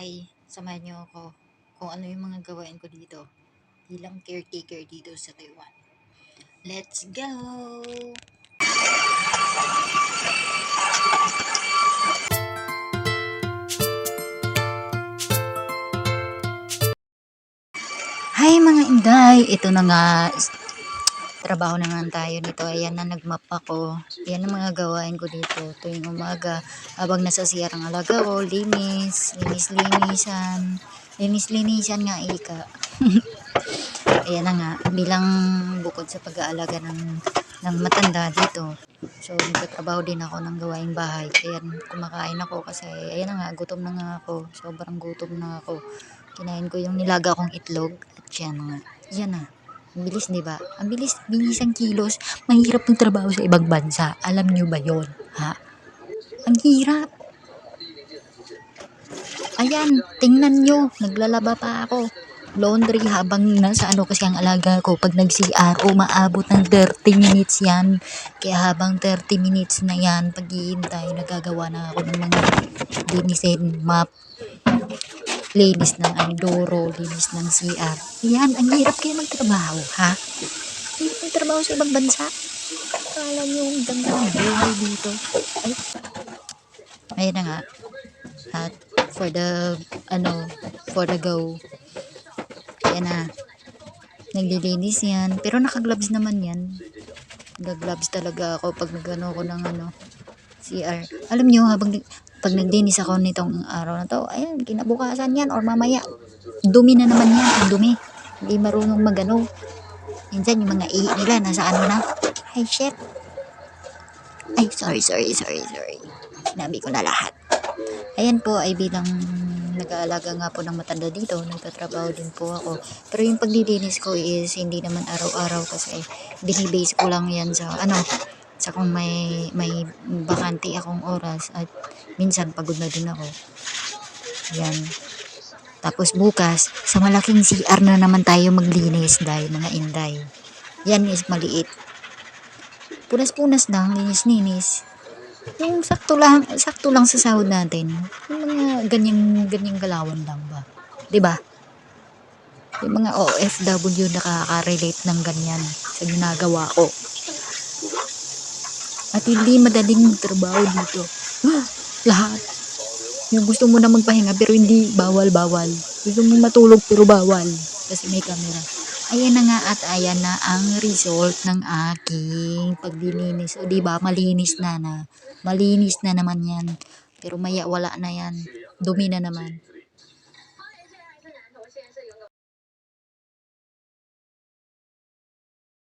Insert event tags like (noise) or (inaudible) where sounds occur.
bahay. Samahan niyo ako kung ano yung mga gawain ko dito bilang caretaker dito sa Taiwan. Let's go! Hi mga inday! Ito na nga, trabaho na naman tayo nito. Ayan na, nagmap ako. Ayan ang mga gawain ko dito. Tuwing umaga, habang nasa CR ang alaga ko, linis, linis-linisan. Linis-linisan nga, ika. (laughs) Ayan na nga, bilang bukod sa pag-aalaga ng, ng matanda dito. So, nagtatrabaho din ako ng gawaing bahay. Kaya kumakain ako kasi, ayan na nga, gutom na nga ako. Sobrang gutom na ako. Kinain ko yung nilaga kong itlog. At yan nga. Yan na. Ang bilis, di ba? Ang bilis, bilis ang kilos. Mahirap ng trabaho sa ibang bansa. Alam nyo ba yon Ha? Ang hirap. Ayan, tingnan nyo. Naglalaba pa ako. Laundry habang nasa ano kasi ang alaga ko. Pag nag-CR, umaabot ng 30 minutes yan. Kaya habang 30 minutes na yan, pag nagagawa na ako ng mga linisin, map, linis ng Andoro, linis ng CR. Yan, ang hirap kaya magtrabaho, ha? Hirap magtrabaho sa ibang bansa. Akala nyo ang ganda ng buhay dito. Ay, ayun na nga. At for the, ano, for the go. Ayan na. Naglilinis yan. Pero naka-gloves naman yan. Nag-gloves talaga ako pag nagano ko ng ano, CR. Alam nyo, habang pag naglinis ako nitong araw na to, ayan, kinabukasan yan or mamaya, dumi na naman yan, ang dumi. Hindi marunong magano. Minsan yung mga ihi nila, nasa ano na. Ay, shit. Ay, sorry, sorry, sorry, sorry. Sinabi ko na lahat. Ayan po ay bilang nag-aalaga nga po ng matanda dito, nagtatrabaho din po ako. Pero yung paglilinis ko is hindi naman araw-araw kasi binibase ko lang yan sa ano, sa kung may may bakante akong oras at minsan pagod na din ako. Yan. Tapos bukas, sa malaking CR na naman tayo maglinis dahil mga inday. Yan is maliit. Punas-punas lang, linis-linis. Yung sakto lang, sakto lang sa sahod natin. Yung mga ganyang, ganyang galawan lang ba? ba? Yung mga OFW nakaka-relate ng ganyan sa ginagawa ko. At hindi madaling trabaho dito. Lahat. Yung gusto mo na magpahinga pero hindi bawal-bawal. Gusto mo matulog pero bawal. Kasi may camera. Ayan na nga at ayan na ang result ng aking paglilinis. O diba, malinis na na. Malinis na naman yan. Pero maya wala na yan. Dumi na naman.